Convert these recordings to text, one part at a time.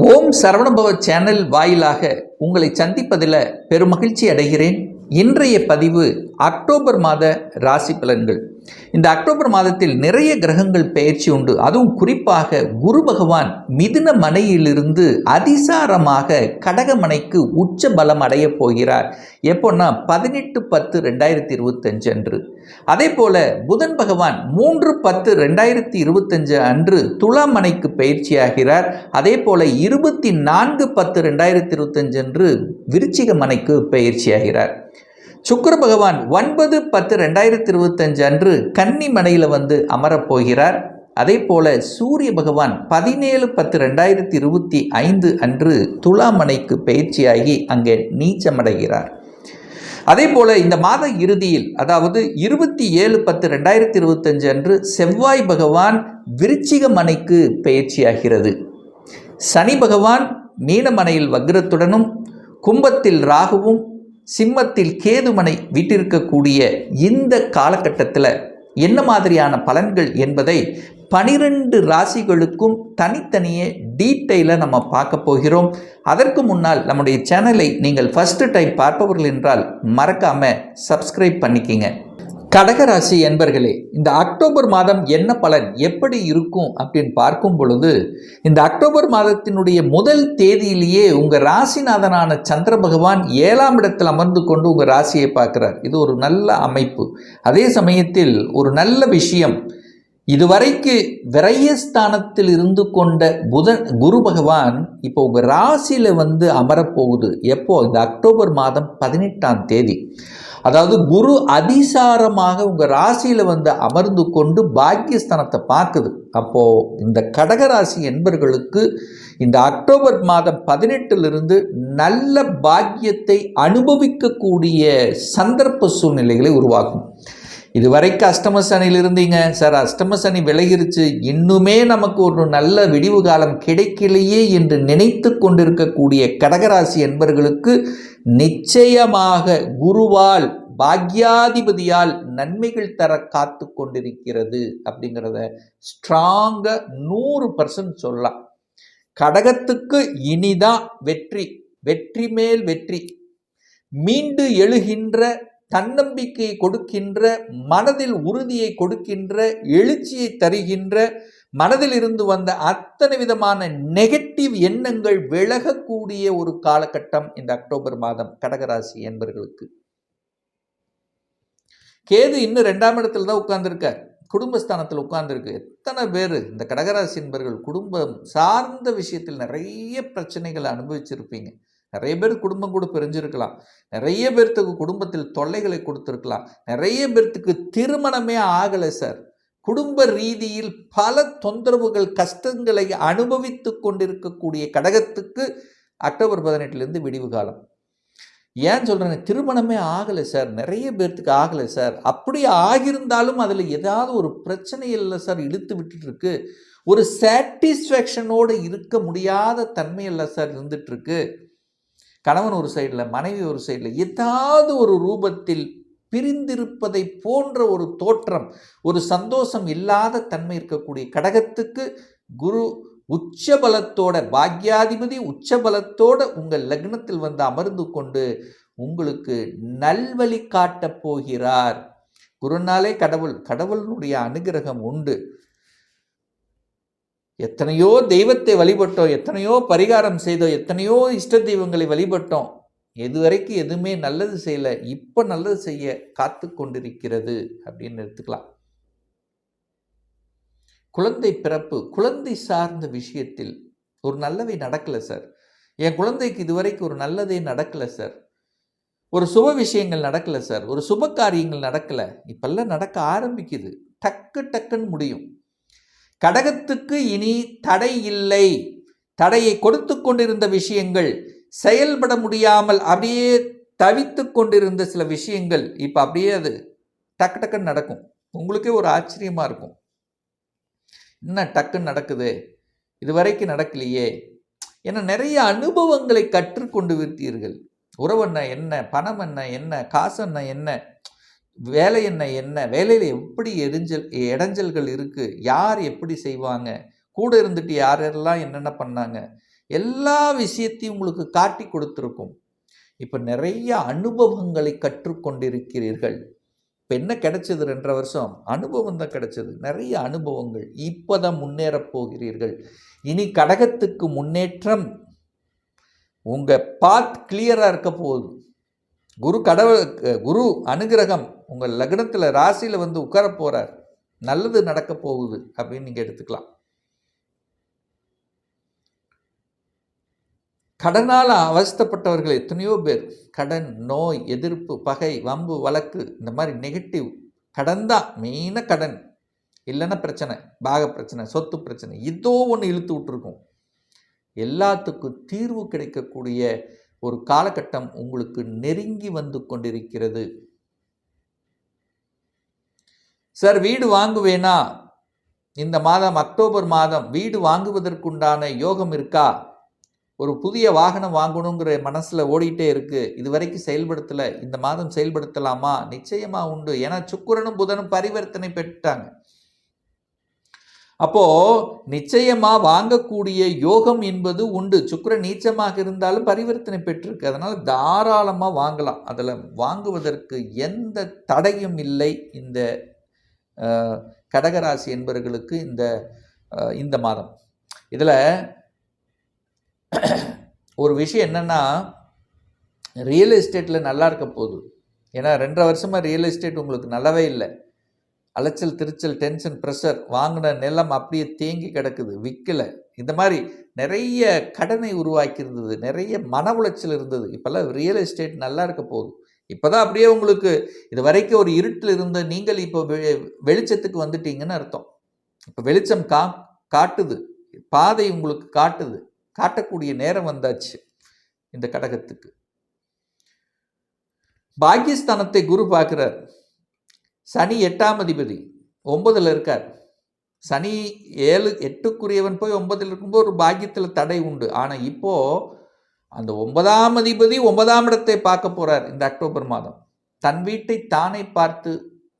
ஓம் Saravanabhava channel வாயிலாக உங்களை சந்திப்பதில் பெருமகிழ்ச்சி அடைகிறேன். இன்றைய பதிவு அக்டோபர் மாத ராசி பலன்கள். இந்த அக்டோபர் மாதத்தில் நிறைய கிரகங்கள் பயிற்சி உண்டு. அதுவும் குறிப்பாக குரு பகவான் மிதுன மனையிலிருந்து அதிசாரமாக கடகமனைக்கு உச்ச பலம் அடைய போகிறார். எப்போன்னா பதினெட்டு பத்து ரெண்டாயிரத்தி இருபத்தஞ்சு அன்று. அதே போல புதன் பகவான் மூன்று பத்து ரெண்டாயிரத்தி இருபத்தஞ்சு அன்று துலாமனைக்கு பயிற்சியாகிறார். அதே போல இருபத்தி நான்கு பத்து ரெண்டாயிரத்தி இருபத்தஞ்சு அன்று விருச்சிக மனைக்கு பயிற்சியாகிறார். சுக்கர பகவான் ஒன்பது பத்து ரெண்டாயிரத்தி இருபத்தஞ்சு அன்று கன்னி மனையில் வந்து அமரப்போகிறார். அதே போல சூரிய பகவான் பதினேழு பத்து ரெண்டாயிரத்தி இருபத்தி ஐந்து அன்று துலாமனைக்கு பயிற்சியாகி அங்கே நீச்சமடைகிறார். அதே போல இந்த மாத இறுதியில் அதாவது இருபத்தி ஏழு பத்து ரெண்டாயிரத்தி இருபத்தஞ்சு அன்று செவ்வாய் பகவான் விருச்சிக மனைக்கு பயிற்சியாகிறது. சனி பகவான் மீனமனையில் வக்ரத்துடனும் கும்பத்தில் ராகுவும் சிம்மத்தில் கேதுமனை விட்டிருக்கக்கூடிய இந்த காலகட்டத்தில் என்ன மாதிரியான பலன்கள் என்பதை பனிரெண்டு ராசிகளுக்கும் தனித்தனியே டீட்டெயிலாக நம்ம பார்க்க போகிறோம். அதற்கு முன்னால் நம்முடைய சேனலை நீங்கள் ஃபஸ்ட்டு டைம் பார்ப்பவர்கள் என்றால் மறக்காமல் சப்ஸ்கிரைப் பண்ணிக்கிங்க. கடகராசி என்பர்களே இந்த அக்டோபர் மாதம் என்ன பலன் எப்படி இருக்கும் அப்படின்னு பார்க்கும் பொழுது இந்த அக்டோபர் மாதத்தினுடைய முதல் தேதியிலேயே உங்கள் ராசிநாதனான சந்திர பகவான் ஏழாம் இடத்தில் அமர்ந்து கொண்டு உங்கள் ராசியை பார்க்குறார். இது ஒரு நல்ல அமைப்பு. அதே சமயத்தில் ஒரு நல்ல விஷயம் இதுவரைக்கு விரயஸ்தானத்தில் இருந்து கொண்ட புதன் குரு பகவான் இப்போ உங்கள் ராசியில் வந்து அமரப்போகுது. எப்போ? இந்த அக்டோபர் மாதம் பதினெட்டாம் தேதி. அதாவது குரு அதிசாரமாக உங்கள் ராசியில் வந்து அமர்ந்து கொண்டு பாக்கியஸ்தானத்தை பார்க்குது. அப்போது இந்த கடகராசி என்பர்களுக்கு இந்த அக்டோபர் மாதம் பதினெட்டிலிருந்து நல்ல பாக்கியத்தை அனுபவிக்கக்கூடிய சந்தர்ப்ப சூழ்நிலைகளை உருவாகும் இதுவரைக்கும் அஷ்டம சனியில் இருந்தீங்க. சார் அஷ்டம சனி விலகிருச்சு. இன்னுமே நமக்கு ஒரு நல்ல விடிவு காலம் கிடைக்கலையே என்று நினைத்து கொண்டிருக்கக்கூடிய கடகராசி என்பர்களுக்கு நிச்சயமாக குருவால் பாக்யாதிபதியால் நன்மைகள் தர காத்து கொண்டிருக்கிறது அப்படிங்கிறத ஸ்ட்ராங்காக நூறு பர்சன்ட் சொல்லலாம். கடகத்துக்கு இனிதான் வெற்றி. வெற்றி மேல் வெற்றி. மீண்டு எழுகின்ற தன்னம்பிக்கையை கொடுக்கின்ற மனதில் உறுதியை கொடுக்கின்ற எழுச்சியை தருகின்ற மனதில் இருந்து வந்த அத்தனை விதமான நெகட்டிவ் எண்ணங்கள் விலகக்கூடிய ஒரு காலகட்டம் இந்த அக்டோபர் மாதம் கடகராசி என்பவர்களுக்கு கேது இன்னும் ரெண்டாம் இடத்துல தான் உட்கார்ந்துருக்கார். குடும்பஸ்தானத்தில் உட்கார்ந்துருக்கு. எத்தனை பேர் இந்த கடகராசி என்பர்கள் குடும்பம் சார்ந்த விஷயத்தில் நிறைய பிரச்சனைகளை அனுபவிச்சிருப்பீங்க. நிறைய பேர் குடும்பம் கூட பிரிஞ்சிருக்கலாம். நிறைய பேர்த்துக்கு குடும்பத்தில் தொல்லைகளை கொடுத்துருக்கலாம். நிறைய பேர்த்துக்கு திருமணமே ஆகலை சார். குடும்ப ரீதியில் பல தொந்தரவுகள் கஷ்டங்களை அனுபவித்து கொண்டிருக்கக்கூடிய கடகத்துக்கு அக்டோபர் பதினெட்டுலேருந்து விடிவு காலம். ஏன் சொல்கிறேன் திருமணமே ஆகலை சார். நிறைய பேர்த்துக்கு ஆகலை சார். அப்படி ஆகியிருந்தாலும் அதில் ஏதாவது ஒரு பிரச்சனை இல்லை சார். இழுத்து விட்டுட்டுருக்கு ஒரு சாட்டிஸ்ஃபேக்ஷனோடு இருக்க முடியாத தன்மை இல்லை சார் இருந்துகிட்ருக்கு கணவன் ஒரு சைடில் மனைவி ஒரு சைடில் ஏதாவது ஒரு ரூபத்தில் பிரிந்திருப்பதை போன்ற ஒரு தோற்றம் ஒரு சந்தோஷம் இல்லாத தன்மை இருக்கக்கூடிய கடகத்துக்கு குரு உச்சபலத்தோட பாக்யாதிபதி உச்சபலத்தோட உங்கள் லக்னத்தில் வந்து அமர்ந்து கொண்டு உங்களுக்கு நல்வழி காட்டப் போகிறார். குருநாளே கடவுள் கடவுளினுடைய அனுகிரகம் உண்டு. எத்தனையோ தெய்வத்தை வழிபட்டோம் எத்தனையோ பரிகாரம் செய்தோம் எத்தனையோ இஷ்ட தெய்வங்களை வழிபட்டோம். எதுவரைக்கும் எதுவுமே நல்லது செய்யலை. இப்போ நல்லது செய்ய காத்து கொண்டிருக்கிறது அப்படின்னு எடுத்துக்கலாம். குழந்தை பிறப்பு குழந்தை சார்ந்த விஷயத்தில் ஒரு நல்லவை நடக்கலை சார். என் குழந்தைக்கு இதுவரைக்கும் ஒரு நல்லதே நடக்கலை சார். ஒரு சுப விஷயங்கள் நடக்கலை சார். ஒரு சுப காரியங்கள் நடக்கலை. இப்பெல்லாம் நடக்க ஆரம்பிக்குது. டக்கு டக்குன்னு முடியும். கடகத்துக்கு இனி தடை இல்லை. தடையை கொடுத்து கொண்டிருந்த விஷயங்கள் செயல்பட முடியாமல் அப்படியே தவித்து கொண்டிருந்த சில விஷயங்கள் இப்போ அப்படியே அது டக்கு டக்குன்னு நடக்கும். உங்களுக்கே ஒரு ஆச்சரியமாக இருக்கும். என்ன டக்குன்னு நடக்குது? இது வரைக்கும் நடக்கலையே. ஏன்னா நிறைய அனுபவங்களை கற்றுக்கொண்டு விட்டீர்கள். உறவென்ன என்ன? பணம் என்ன என்ன? காசு என்ன என்ன? வேலை என்ன என்ன? வேலையில் எப்படி எரிஞ்சல் இடைஞ்சல்கள் இருக்குது யார் எப்படி செய்வாங்க? கூட இருந்துட்டு யாரெல்லாம் என்னென்ன பண்ணாங்க? எல்லா விஷயத்தையும் உங்களுக்கு காட்டி கொடுத்துருக்கும். இப்போ நிறைய அனுபவங்களை கற்றுக்கொண்டிருக்கிறீர்கள். இப்போ என்ன கிடைச்சது ரெண்டரை வருஷம்? அனுபவம் தான் கிடைச்சது. நிறைய அனுபவங்கள். இப்போ தான் முன்னேறப் போகிறீர்கள். இனி கடகத்துக்கு முன்னேற்றம் உங்கள் பாத் கிளியராக இருக்க போகுது. குரு கடவுள் குரு அனுகிரகம் உங்கள் லக்னத்தில் ராசியில் வந்து உட்கார போகிறார் நல்லது நடக்க போகுது அப்படின்னு நீங்கள் எடுத்துக்கலாம். கடனால் அவஸ்தப்பட்டவர்கள் எத்தனையோ பேர். கடன் நோய் எதிர்ப்பு பகை வம்பு வழக்கு இந்த மாதிரி நெகட்டிவ் கடன் தான் மெயினாக கடன். இல்லைன்னா பிரச்சனை பாக பிரச்சனை சொத்து பிரச்சனை இதோ ஒன்று இழுத்து விட்டுருக்கும். எல்லாத்துக்கும் தீர்வு கிடைக்கக்கூடிய ஒரு காலகட்டம் உங்களுக்கு நெருங்கி வந்து கொண்டிருக்கிறது. சார் வீடு வாங்குவேனா? இந்த மாதம் அக்டோபர் மாதம் வீடு வாங்குவதற்குண்டான யோகம் இருக்கா? ஒரு புதிய வாகனம் வாங்கணுங்கிற மனசில் ஓடிட்டே இருக்குது இது வரைக்கும் செயல்படுத்தலை. இந்த மாதம் செயல்படுத்தலாமா? நிச்சயமாக உண்டு. ஏன்னா சுக்கரனும் புதனும் பரிவர்த்தனை பெற்றாங்க அப்போது நிச்சயமாக வாங்கக்கூடிய யோகம் என்பது உண்டு. சுக்கர நீச்சமாக இருந்தாலும் பரிவர்த்தனை பெற்றிருக்கு. அதனால் தாராளமாக வாங்கலாம். அதில் வாங்குவதற்கு எந்த தடையும் இல்லை. இந்த கடகராசி என்பவர்களுக்கு இந்த இந்த மாதம். இதில் ஒரு விஷயம் என்னென்னா ரியல் எஸ்டேட்டில் நல்லா இருக்க போகுது. ஏன்னா ரெண்டரை வருஷமாக ரியல் எஸ்டேட் உங்களுக்கு நல்லாவே இல்லை. அலைச்சல் திருச்சல் டென்ஷன் ப்ரெஷர் வாங்கின நிலம் அப்படியே தேங்கி கிடக்குது விற்கலை இந்த மாதிரி நிறைய கடனை உருவாக்கி இருந்தது நிறைய மன உளைச்சல் இருந்தது. இப்போல்லாம் ரியல் எஸ்டேட் நல்லா இருக்க போகுது. இப்போ தான் அப்படியே உங்களுக்கு இது வரைக்கும் ஒரு இருட்டில் இருந்த நீங்கள் இப்போ வெ- வெளிச்சத்துக்கு வந்துட்டீங்கன்னு அர்த்தம். இப்போ வெளிச்சம் கா காட்டுது. பாதை உங்களுக்கு காட்டுது. காட்டக்கூடிய நேரம் வந்தாச்சு இந்த கடகத்துக்கு. பாக்கியஸ்தானத்தை குரு பார்க்குறார். சனி எட்டாம் அதிபதி ஒன்பதில் இருக்கார். சனி ஏழு எட்டுக்குரியவன் போய் ஒன்பதில் இருக்கும்போது ஒரு பாக்கியத்தில் தடை உண்டு. ஆனால் இப்போது அந்த ஒன்பதாம் அதிபதி ஒன்பதாம் இடத்தை பார்க்க போகிறார் இந்த அக்டோபர் மாதம். தன் வீட்டை தானே பார்த்து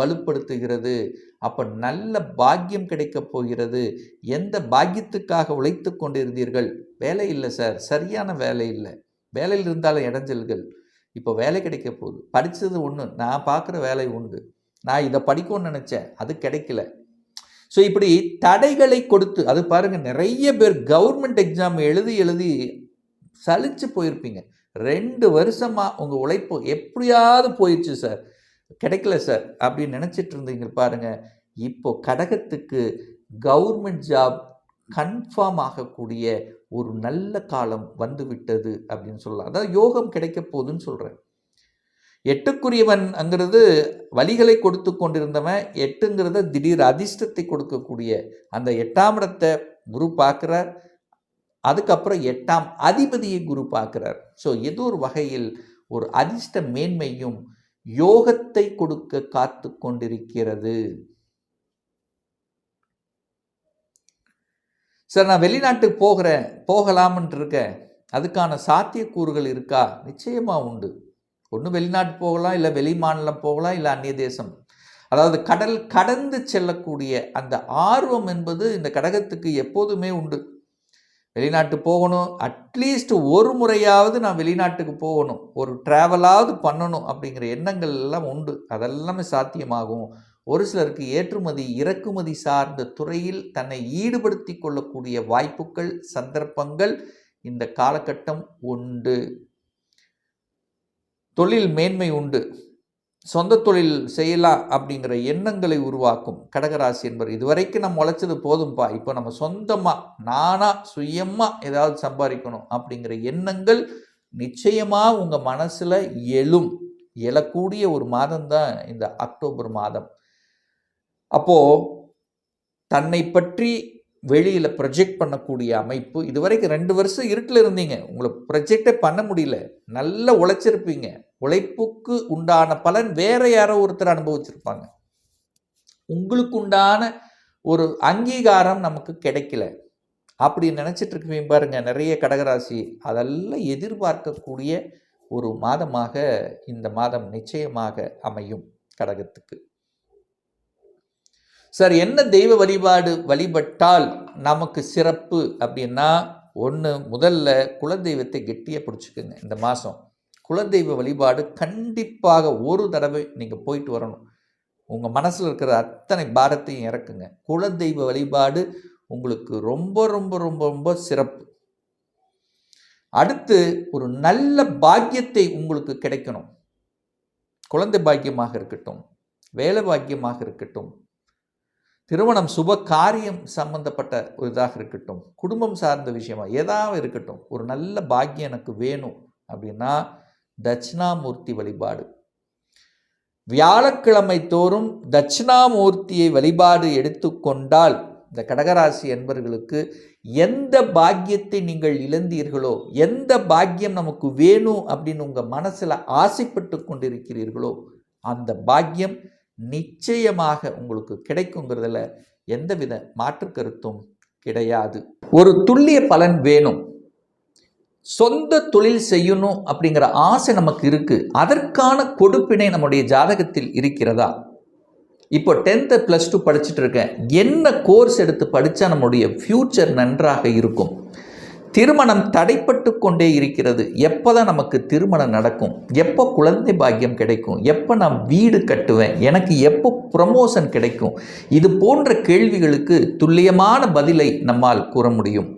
வலுப்படுத்துகிறது. அப்போ நல்ல பாக்கியம் கிடைக்கப் போகிறது. எந்த பாக்கியத்துக்காக உழைத்து கொண்டிருந்தீர்கள்? வேலை இல்லை சார். சரியான வேலை இல்லை. வேலையில் இருந்தாலும் இடைஞ்சல்கள் இப்போ வேலை கிடைக்க போகுது. படித்தது ஒன்று நான் பார்க்குற வேலை உண்டு. நான் இதை படிக்கணும்னு நினச்சேன். அது கிடைக்கல. ஸோ இப்படி தடைகளை கொடுத்து அது பாருங்கள் நிறைய பேர் கவர்மெண்ட் எக்ஸாம் எழுதி எழுதி சலிச்சு போயிருப்பீங்க. ரெண்டு வருஷமாக உங்கள் உழைப்பு எப்படியாவது போயிடுச்சு சார் கிடைக்கல சார் அப்படின்னு நினச்சிட்டு இருந்தீங்க பாருங்கள் இப்போ கடகத்துக்கு கவர்மெண்ட் ஜாப் கன்ஃபார்ம் ஆகக்கூடிய ஒரு நல்ல காலம் வந்துவிட்டது அப்படின்னு சொல்லலாம். அதாவது யோகம் கிடைக்க போகுதுன்னு சொல்கிறேன் எட்டுக்குரியவன் எட்டுக்குரியவன்ங்கிறது வழிகளை கொடுத்து கொண்டிருந்தவன் எட்டுங்கிறத திடீர் அதிர்ஷ்டத்தை கொடுக்கக்கூடிய அந்த எட்டாம் இடத்தை குரு பார்க்குறார். அதுக்கப்புறம் எட்டாம் அதிபதியை குரு பார்க்குறார். ஸோ ஏதோ ஒரு வகையில் ஒரு அதிர்ஷ்ட மேன்மையும் யோகத்தை கொடுக்க காத்து கொண்டிருக்கிறது. சார் நான் வெளிநாட்டுக்கு போகிறேன் போகலாம்னு இருக்கேன். அதுக்கான சாத்தியக்கூறுகள் இருக்கா? நிச்சயமாக உண்டு. ஒன்று வெளிநாட்டு போகலாம் இல்லை வெளி மாநிலம் போகலாம் இல்லை அந்நிய தேசம். அதாவது கடல் கடந்து செல்லக்கூடிய அந்த ஆர்வம் என்பது இந்த கடகத்துக்கு எப்போதுமே உண்டு. வெளிநாட்டு போகணும் அட்லீஸ்ட் ஒரு முறையாவது நான் வெளிநாட்டுக்கு போகணும் ஒரு ட்ராவலாவது பண்ணணும் அப்படிங்கிற எண்ணங்கள் எல்லாம் உண்டு. அதெல்லாமே சாத்தியமாகும். ஒரு சிலருக்கு ஏற்றுமதி இறக்குமதி சார்ந்த துறையில் தன்னை ஈடுபடுத்தி கொள்ளக்கூடிய வாய்ப்புகள் சந்தர்ப்பங்கள் இந்த காலகட்டம் உண்டு. தொழில் மேன்மை உண்டு. சொந்த தொழில் செய்யலாம் அப்படிங்கிற எண்ணங்களை உருவாக்கும் கடகராசி என்பவர் இதுவரைக்கும் நம்ம உழைச்சது போதும்பா. இப்போ நம்ம சொந்தமாக நானாக சுயமாக ஏதாவது சம்பாதிக்கணும் அப்படிங்கிற எண்ணங்கள் நிச்சயமாக உங்கள் மனசில் எழும். எழக்கூடிய ஒரு மாதம்தான் இந்த அக்டோபர் மாதம். அப்போது தன்னை பற்றி வெளியில் ப்ரொஜெக்ட் பண்ணக்கூடிய அமைப்பு இதுவரைக்கும் ரெண்டு வருஷம் இருட்டில் இருந்தீங்க. உங்களை ப்ரொஜெக்டே பண்ண முடியல. நல்லா உழைச்சிருப்பீங்க. உழைப்புக்கு உண்டான பலன் வேற யாரோ ஒருத்தர் அனுபவிச்சிருப்பாங்க. உங்களுக்கு உண்டான ஒரு அங்கீகாரம் நமக்கு கிடைக்கல. அப்படி நினச்சிட்டு இருக்கீங்க பாருங்க நிறைய கடகராசி. அதெல்லாம் எதிர்பார்க்கக்கூடிய ஒரு மாதமாக இந்த மாதம் நிச்சயமாக அமையும் கடகத்துக்கு. சார் என்ன தெய்வ வழிபாடு வழிபட்டால் நமக்கு சிறப்பு அப்படின்னா ஒன்று முதல்ல குலதெய்வத்தை கெட்டியாக பிடிச்சிக்கோங்க இந்த மாதம் குலதெய்வ வழிபாடு கண்டிப்பாக ஒரு தடவை நீங்கள் போயிட்டு வரணும். உங்கள் மனசில் இருக்கிற அத்தனை பாரத்தையும் இறக்குங்க. குலதெய்வ வழிபாடு உங்களுக்கு ரொம்ப ரொம்ப ரொம்ப ரொம்ப சிறப்பு. அடுத்து ஒரு நல்ல பாக்கியத்தை உங்களுக்கு கிடைக்கணும். குழந்தை பாக்கியமாக இருக்கட்டும் வேலை பாக்கியமாக இருக்கட்டும் திருமணம் சுப காரியம் சம்பந்தப்பட்ட ஒரு இதாக இருக்கட்டும் குடும்பம் சார்ந்த விஷயமா ஏதாவது இருக்கட்டும் ஒரு நல்ல பாக்கியம் எனக்கு வேணும் அப்படின்னா தட்சிணாமூர்த்தி வழிபாடு. வியாழக்கிழமை தோறும் தட்சிணாமூர்த்தியை வழிபாடு எடுத்துக்கொண்டால் இந்த கடகராசி என்பர்களுக்கு எந்த பாக்கியத்தை நீங்கள் இழந்தீர்களோ எந்த பாக்கியம் நமக்கு வேணும் அப்படின்னு உங்கள் மனசில் ஆசைப்பட்டு கொண்டிருக்கிறீர்களோ அந்த பாக்கியம் நிச்சயமாக உங்களுக்கு கிடைக்குங்கிறதுல எந்தவித மாற்று கருத்தும் கிடையாது. ஒரு துல்லிய பலன் வேணும். சொந்த தொழில் செய்யணும் அப்படிங்கிற ஆசை நமக்கு இருக்குது அதற்கான கொடுப்பினை நம்முடைய ஜாதகத்தில் இருக்கிறதா? இப்போ டென்த்து ப்ளஸ் டூ படிச்சுட்டு இருக்கேன். என்ன கோர்ஸ் எடுத்து படித்தா நம்முடைய ஃப்யூச்சர் நன்றாக இருக்கும்? திருமணம் தடைப்பட்டு கொண்டே இருக்கிறது. எப்போ தான் நமக்கு திருமணம் நடக்கும்? எப்போ குழந்தை பாக்கியம் கிடைக்கும்? எப்போ நான் வீடு கட்டுவேன்? எனக்கு எப்போ ப்ரமோஷன் கிடைக்கும்? இது போன்ற கேள்விகளுக்கு துல்லியமான பதிலை நம்மால் கூற முடியும்.